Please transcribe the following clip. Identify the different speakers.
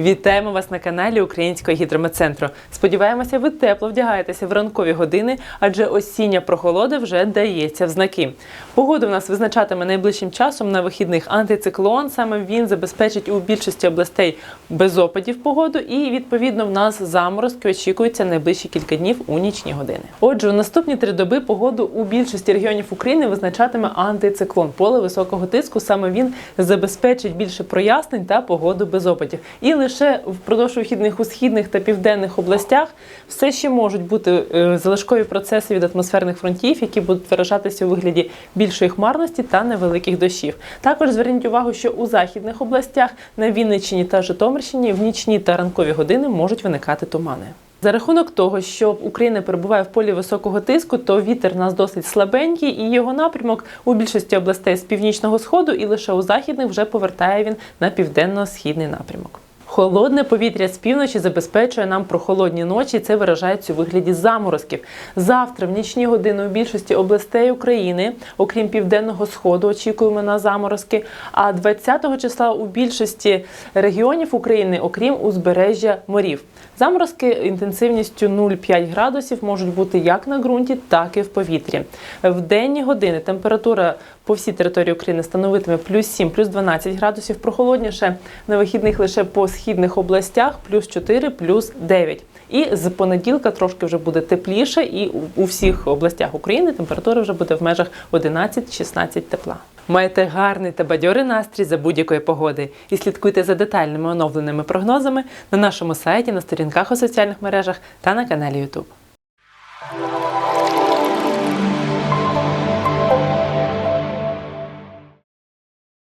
Speaker 1: Вітаємо вас на каналі Українського гідрометцентру. Сподіваємося, ви тепло вдягаєтеся в ранкові години, адже осіння прохолода вже дається в знаки. Погоду в нас визначатиме найближчим часом на вихідних антициклон. Саме він забезпечить у більшості областей без опадів погоду, і відповідно в нас заморозки очікуються найближчі кілька днів у нічні години. Отже, у наступні три доби погоду у більшості регіонів України визначатиме антициклон. Поле високого тиску саме він забезпечить більше прояснень та погоду без опадів. І лише впродовж вихідних у східних та південних областях все ще можуть бути е, залишкові процеси від атмосферних фронтів, які будуть виражатися у вигляді більшої хмарності та невеликих дощів. Також зверніть увагу, що у західних областях на Вінниччині та Житомирщині в нічні та ранкові години можуть виникати тумани. За рахунок того, що Україна перебуває в полі високого тиску, то вітер у нас досить слабенький, і його напрямок у більшості областей з північного сходу, і лише у західних вже повертає він на південно-східний напрямок. Холодне повітря з півночі забезпечує нам прохолодні ночі. Це виражається у вигляді заморозків. Завтра, в нічні години, у більшості областей України, окрім південного сходу, очікуємо на заморозки. А 20-го числа у більшості регіонів України, окрім узбережжя морів. Заморозки інтенсивністю 0,5 градусів можуть бути як на ґрунті, так і в повітрі. В денні години температура по всій території України становитиме плюс 7, плюс 12 градусів. Прохолодніше на вихідних лише по східних областях плюс 4, плюс 9. І з понеділка трошки вже буде тепліше, і у- всіх областях України температура вже буде в межах 11-16 тепла. Маєте гарний та бадьорий настрій за будь-якої погоди і слідкуйте за детальними оновленими прогнозами на нашому сайті, на сторінках у соціальних мережах та на каналі YouTube.